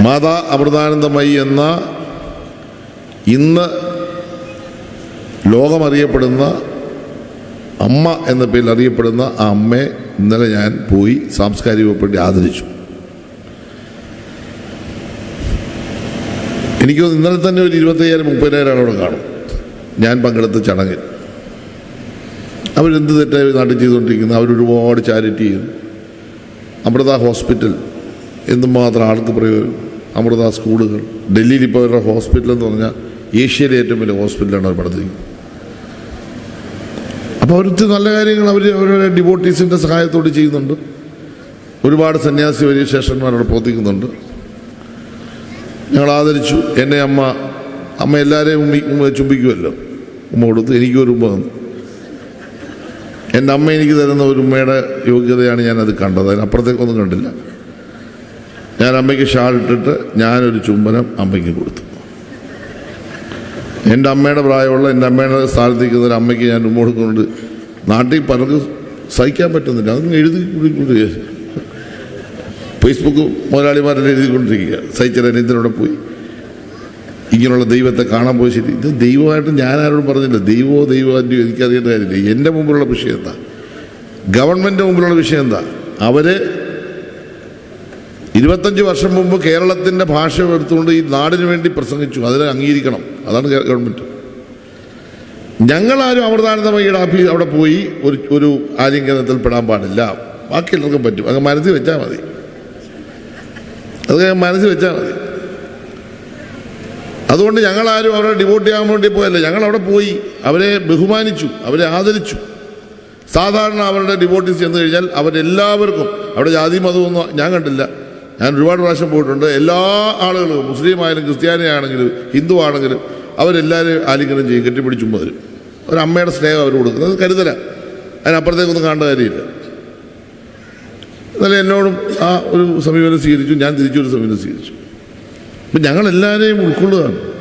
മാതാ അമൃതാനന്ദമയി എന്ന ഇന്ന് ലോകമറിയപ്പെടുന്ന അമ്മ എന്ന പേരിൽ അറിയപ്പെടുന്ന ആ അമ്മയെ ഇന്നലെ ഞാൻ പോയി സാംസ്കാരിക വകുപ്പിന്റെ ആദരിച്ചു. എനിക്ക് ഇന്നലെ തന്നെ ഒരു ഇരുപത്തയ്യായിരം മുപ്പതിനായിരം അവിടെ കാണും. ഞാൻ പങ്കെടുത്ത ചടങ്ങിൽ. അവരെന്ത് തെറ്റായി നാട്ടിൽ ചെയ്തുകൊണ്ടിരിക്കുന്നു അവരൊരുപാട് ചാരിറ്റി ചെയ്യുന്നു അമൃത ഹോസ്പിറ്റൽ എന്തുമാത്രം ആൾക്ക് പ്രയോജനം അമൃത സ്കൂളുകൾ ഡൽഹിയിൽ ഇപ്പോൾ അവരുടെ ഹോസ്പിറ്റൽ എന്ന് പറഞ്ഞാൽ ഏഷ്യയിലെ ഏറ്റവും വലിയ ഹോസ്പിറ്റലാണ് അവർ പണിതിരിക്കുന്നത്. അപ്പോൾ അവർക്ക് നല്ല കാര്യങ്ങൾ അവർ അവരുടെ ഡിവോട്ടീസിന്റെ സഹായത്തോട് ചെയ്യുന്നുണ്ട്. ഒരുപാട് സന്യാസി വലിയ ശേഷന്മാരോട് പ്രവർത്തിക്കുന്നുണ്ട്. ഞങ്ങൾ ആദരിച്ചു. എന്നെ അമ്മ അമ്മ എല്ലാവരെയും ഉമ്മ ചുംബിക്കുമല്ലോ. ഉമ്മ കൊടുത്ത് എനിക്കൊരു ഉമ്മ തന്നു. എന്റെ അമ്മ എനിക്ക് തരുന്ന ഒരു ഉമ്മയുടെ യോഗ്യതയാണ് ഞാനത് കണ്ടത്. അതിനപ്പുറത്തേക്കൊന്നും കണ്ടില്ല. ഞാൻ അമ്മയ്ക്ക് ഷാൾ ഇട്ടിട്ട് ഞാനൊരു ചുംബനം അമ്മയ്ക്ക് കൊടുത്തു. എന്റെ അമ്മയുടെ പ്രായമുള്ള എന്റെ അമ്മയുടെ സ്ഥാനത്തേക്കുന്ന ഒരു അമ്മയ്ക്ക് ഞാൻ ഉമ്മ കൊടുക്കുന്നുണ്ട്. നാട്ടിൽ പലർക്കും സഹിക്കാൻ പറ്റുന്നില്ല. അതൊന്നും എഴുതി കൂടി ഫേസ്ബുക്ക് മുതലാളിമാരെല്ലാം എഴുതിക്കൊണ്ടിരിക്കുക. സഹിച്ചരനീന്ദ്രനോടെ പോയി. ഇങ്ങനെയുള്ള ദൈവത്തെ കാണാൻ പോയി ശരി. ഇത് ദൈവമായിട്ട് ഞാൻ ആരോടും പറഞ്ഞില്ല. ദൈവമോ ദൈവമാന്റെയോ എനിക്കറിയേണ്ട കാര്യമില്ല. എന്റെ മുമ്പിലുള്ള വിഷയം എന്താ? ഗവൺമെന്റ് മുമ്പിലുള്ള വിഷയം എന്താ? അവർ ഇരുപത്തഞ്ച് വർഷം മുമ്പ് കേരളത്തിന്റെ ഭാഷ എടുത്തുകൊണ്ട് ഈ നാടിന് വേണ്ടി പ്രസംഗിച്ചു. അതിനെ അംഗീകരിക്കണം. അതാണ് ഗവൺമെന്റ് ഞങ്ങളാരും അമൃതാനന്ദമയ്യയുടെ ആഫീസ് അവിടെ പോയി ഒരു ഒരു ആലിംഗനത്തിൽ പെടാൻ പാടില്ല. ബാക്കി എല്ലാവർക്കും പറ്റും. അങ്ങ് മനസ്സിൽ വെച്ചാൽ മതി. അത് മനസ്സിൽ വെച്ചാൽ മതി. അതുകൊണ്ട് ഞങ്ങളാരും അവരെ ഡിവോട്ട് ചെയ്യാൻ വേണ്ടി പോയല്ല. ഞങ്ങൾ അവിടെ പോയി. അവരെ ബഹുമാനിച്ചു. അവരെ ആദരിച്ചു. സാധാരണ അവരുടെ ഡിവോട്ടീസ് ചെന്ന് കഴിഞ്ഞാൽ അവരെല്ലാവർക്കും അവിടെ ജാതി മതമൊന്നും ഞാൻ കണ്ടില്ല. ഞാൻ ഒരുപാട് പ്രാവശ്യം പോയിട്ടുണ്ട്. എല്ലാ ആളുകളും മുസ്ലിം ആയാലും ക്രിസ്ത്യാനി ആണെങ്കിലും ഹിന്ദു ആണെങ്കിലും അവരെല്ലാവരും ആലിംഗനം ചെയ്യും കെട്ടിപ്പിടിച്ചും വരും ഒരമ്മയുടെ സ്നേഹം അവർ കൊടുക്കുന്നത് കരുതല. അതിനപ്പുറത്തേക്കൊന്നും കാണേണ്ട കാര്യമില്ല. എന്നാലും എന്നോടും ആ ഒരു സമീപനം സ്വീകരിച്ചു ഞാൻ തിരിച്ചൊരു സമീപനം സ്വീകരിച്ചു. അപ്പം ഞങ്ങളെല്ലാവരെയും ഉൾക്കൊള്ളുകയാണ്.